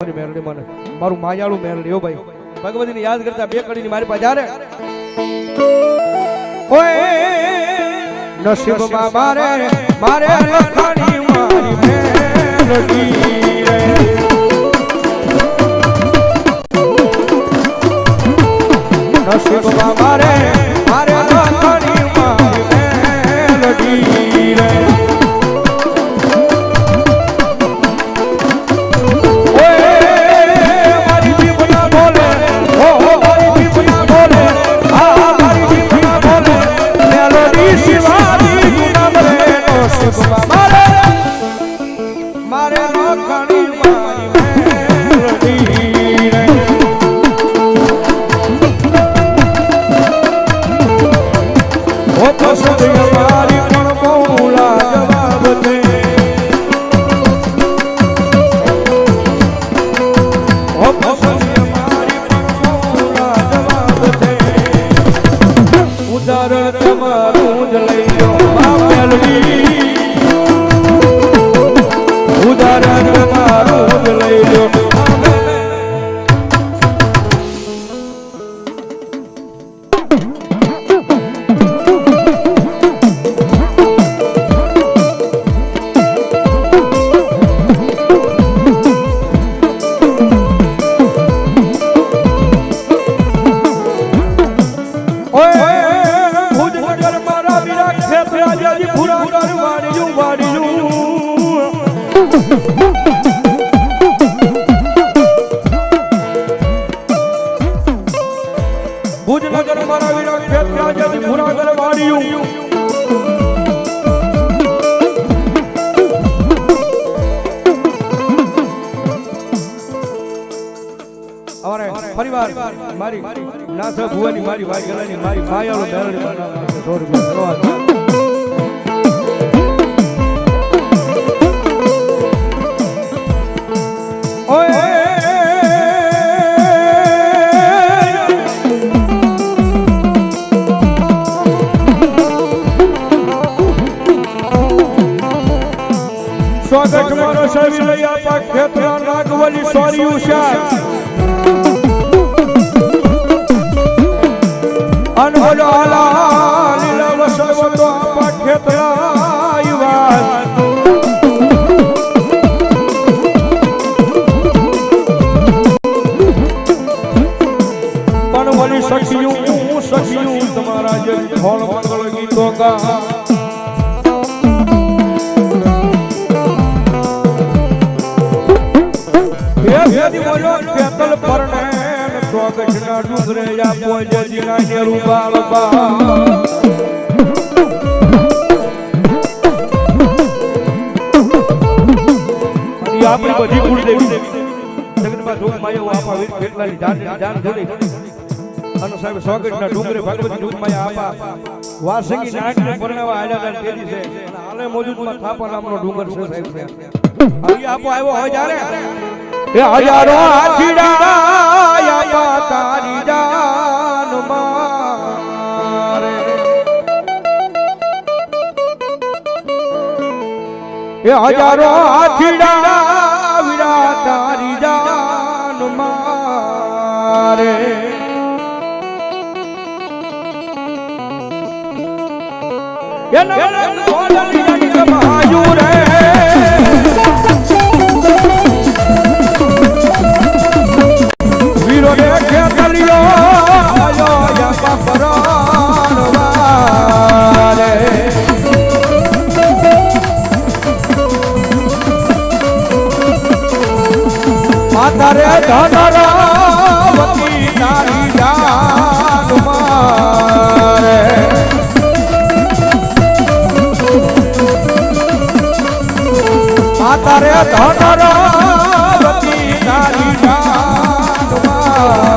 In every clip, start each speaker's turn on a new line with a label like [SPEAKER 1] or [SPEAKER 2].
[SPEAKER 1] મારી મેરડી મને. મારું માયાળું મેરડી ઓ ભાઈ. ભગવતીને યાદ કરતા બે કડીની મારી પાસે જારે ઓય નસીબમાં મારે મારે લખાણી મારી મેરડી. રે નસીબમાં મારે para ભુજનગર મારા વીરા ખેત કર વાડિયું ફરીવાર મારી નાથ ભુવાની મારી વાડી ગલાની મારી માયાળો મેરડી બનાવવા સો રૂપિયા. સ્વાગત મારો સવી લઈ આપા ખેતરા નાગવલી સોરી ઉષા અનહોલો આલા લીલા વસવતો આપા ખેતરા પણ વળી સખિયું હું સખિયું તમારા જે ધોળ મંગળ ગીતો ગા પેતલ પરણે ચોકઠના ડુંગરે આપો જે જીનાને રૂબાલ બા આપણી બધી દેવી જગતમાં જોગ માયા આપા વીર કેટલાની જાન જાન જોડી અને સાહેબ સોગટના ડુંગરે ભગવતી ડુંગ માયા આપા વાસંગી નાટને પરણાવા આયા દર તેજી છે. અને હાલે મોજૂદમાં થાપા નામનો ડુંગર છે સાહેબ. છે અહીં આપો આવ્યો હોય જ્યારે એ હજારો આપા તારી જાન મારે એ હજારો આખીડા વિરા તારી જાન મારે એ નગર કોલની આયો યા પરાણવારે માતા રે ધનરાવતી તારી જાન મારે માતા રે ધનરાવતી તારી જાન મારે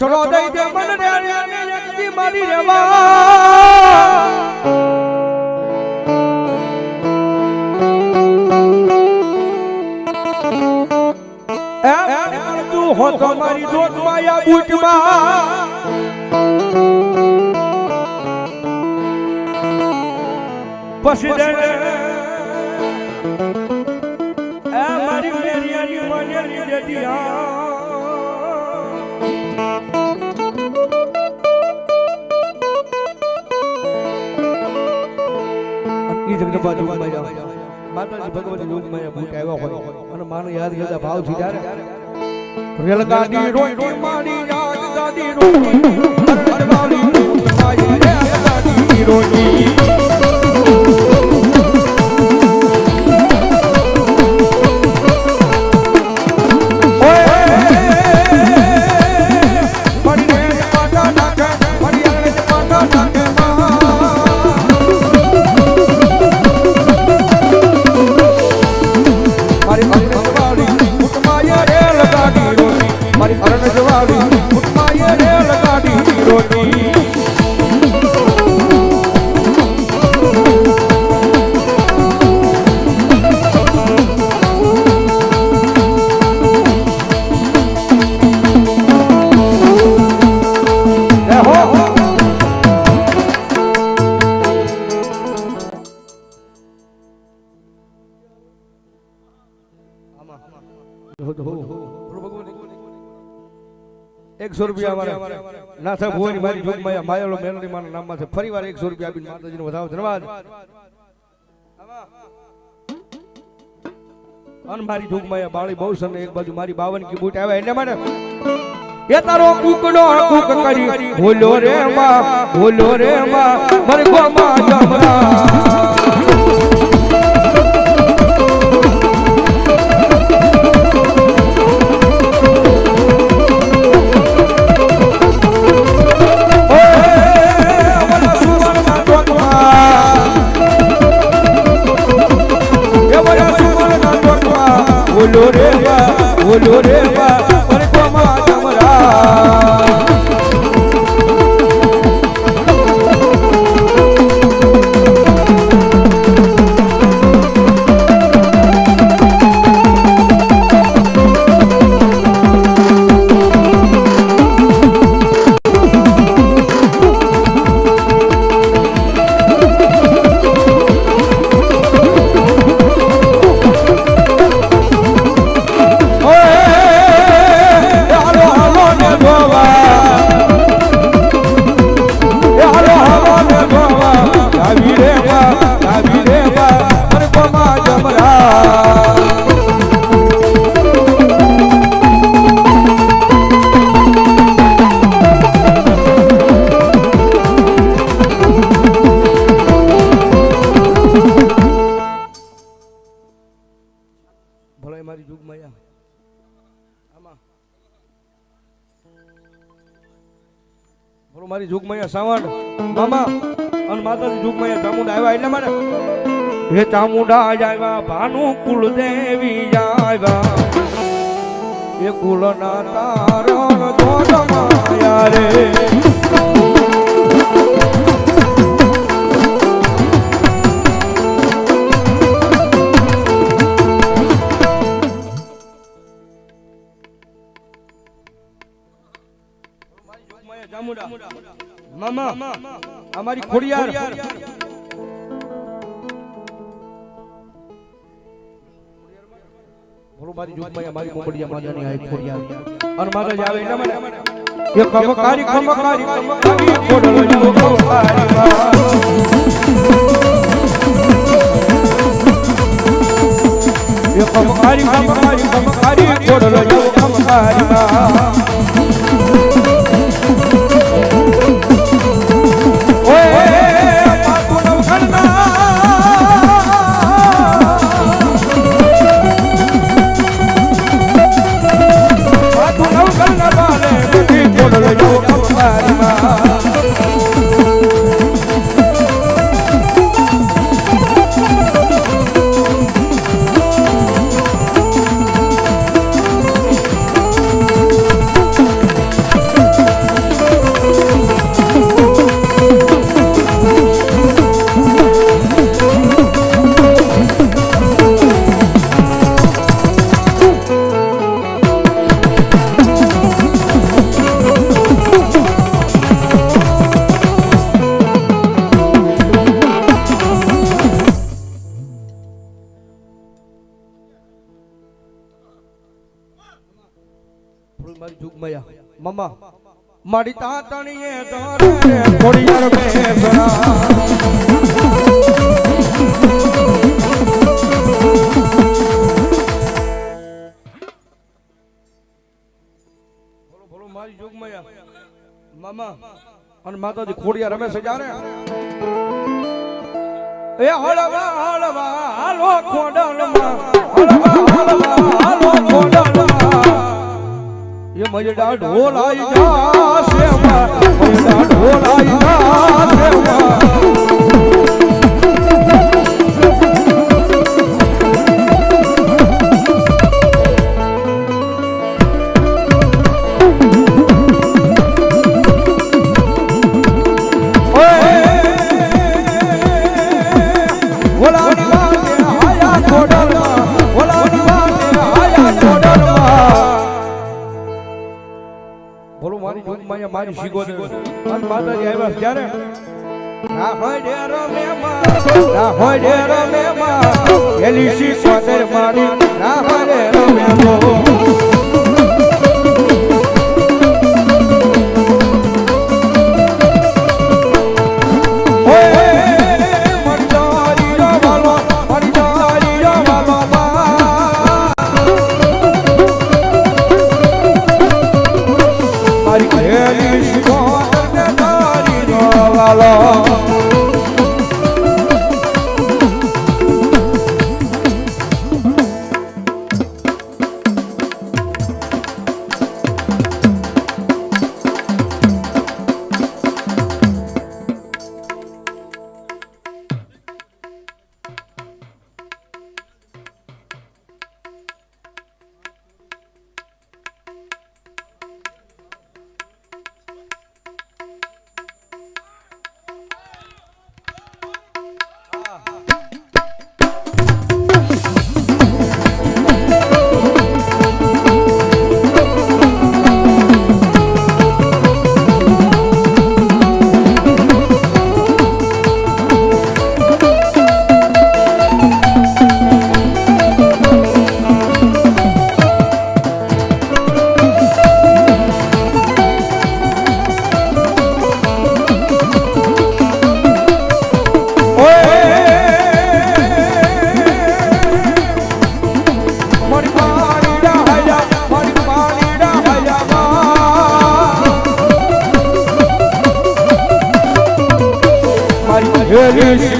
[SPEAKER 1] રથડો દઈ દે મન રે રે રે રે કદી મારી રેવા. તું હો તો મારી દોટ માયા બૂટમાં. પછી આ મારી મેરિયાની મને લીધે દિયા જગદંબા યાદ યાદ ભાવથી ત્યારે રેલગાડી રોઈ મારી યાદ ગાડી રોઈ એકસો રૂપિયા અમારે ભુવાની મારી જોગમાયા માયાલો મેલડી મારા નામમાં છે. ફરી વાર એકસો રૂપિયા આપીને માતાજીનો વધાવો. ધન્યવાદ. અન મારી જોગમાયા બાળી બહુ સને એક બાજુ મારી બાવન કી બૂટ આવે એટલે માટે. એ તારો કુકડો કુક કરી. ભૂલો રે માં ભૂલો રે માં મરમાં જમરા. બોલો રે બા બોલો રે બા પર કોમા જમરા મારી જુગમૈયા સાવણ મામા અને માતાજી જુગમૈયા ચામુંડા આવ્યા એટલે મારે. હે ચામુંડા આવ્યા, ભાનુ કુળદેવી આવ્યા. એ કુળના તારણ જોડ માયા રે. મામા અમારી ખોડિયાર. મારી જોગમાયા મારી મોકડિયા માજાની આ ખોડિયાર. અને માતાજી આવે એના માટે એ કમકારી કમકારી કમકારી ખોડલો જો કમકારી એ કમકારી કમકારી કમકારી ખોડલો જો કમકારી મારી તાતણીએ તારે થોડી યાર બેસણા બોલો બોલો, મારી જોગમાયા મામા, અને માતાજી ખોડિયા રમે છે જાણે એ હળવા હળવા હાલો હાલો ખોડલમાં. એ મજડા ઢોલાઈ જાશે માં મજડા ઢોલાઈ જાશે માં મારી શીખો અને માતાજી આવ્યા ત્યારે હોય ડેર મેમાં. હોય ડેર મેમાં. એલી શીગોદર મારી. હોય ડેર મેમો.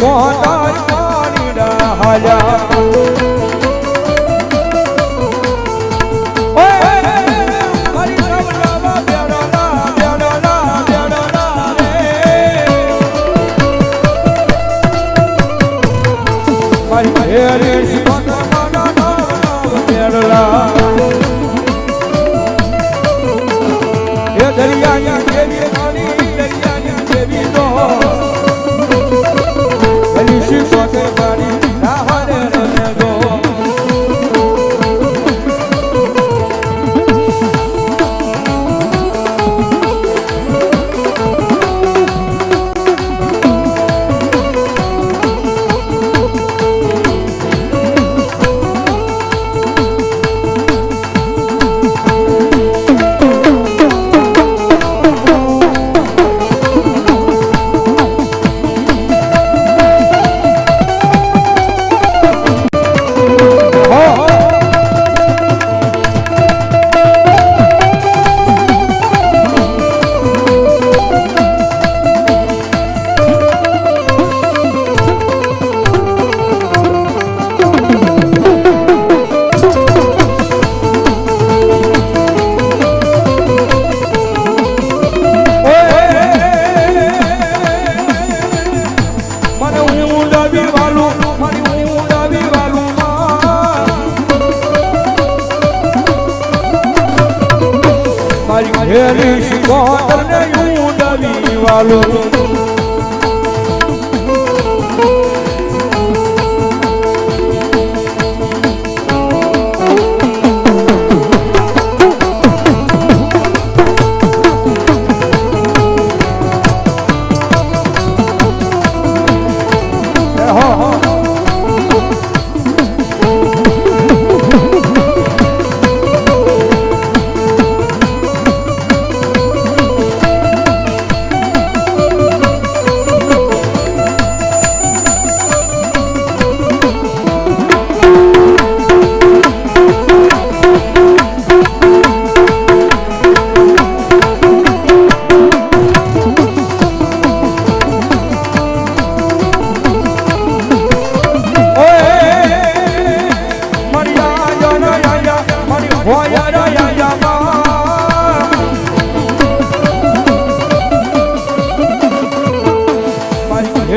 [SPEAKER 1] ઘેરી Paulo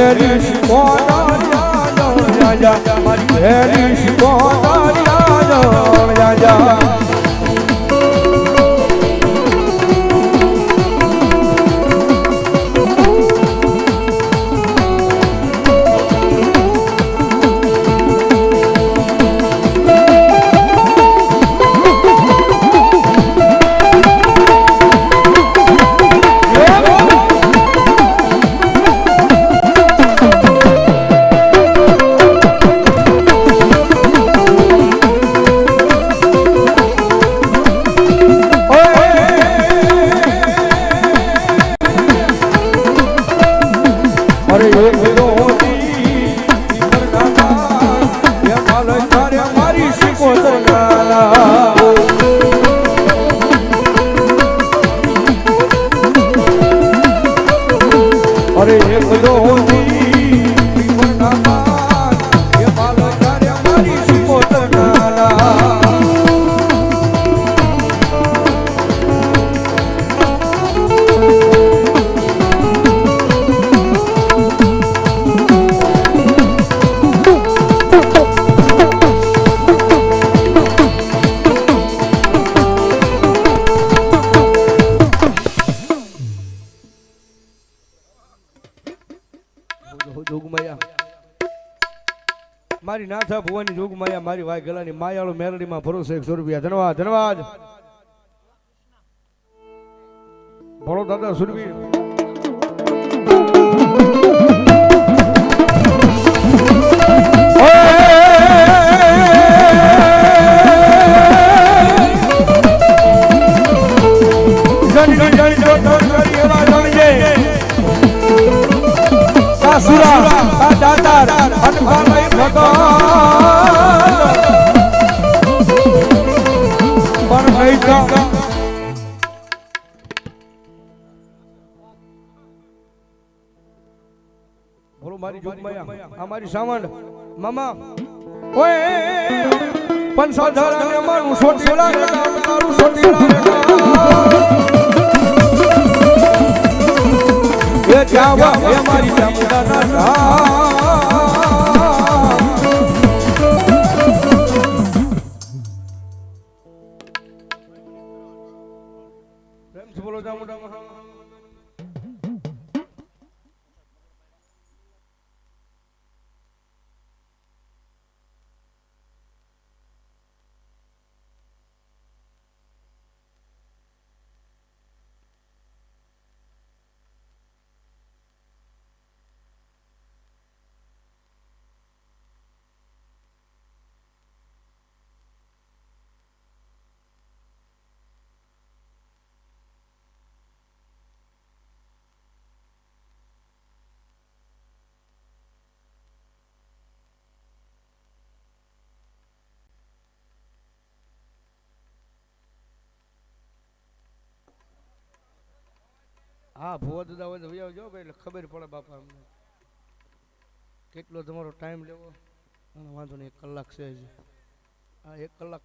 [SPEAKER 1] હેરી કોના રાજા મારી હેરી કોના રાજા રાજા મારી નાથા ભુવાની જોગ માયા મારી વાય ગલાની માયાળો મેરડીમાં ભરોસે એકસો રૂપિયા. ધન્યવાદ ધન્યવાદ. ભણો દાદા સુરવીર. જોગમાયા આ મારી સાવંડ મામા. ઓય પંચોધરા ધરાને મારું સોટીલા રે તારું સોટીલા રે એ જાવા, એ મારી ચામુંડાના હા, ભુવા દાદા હોય તો ભાઈ, એટલે ખબર પડે બાપા અમને. કેટલો તમારો ટાઈમ લેવો? વાંધો નહીં, એક કલાક છે જ હા, એક કલાક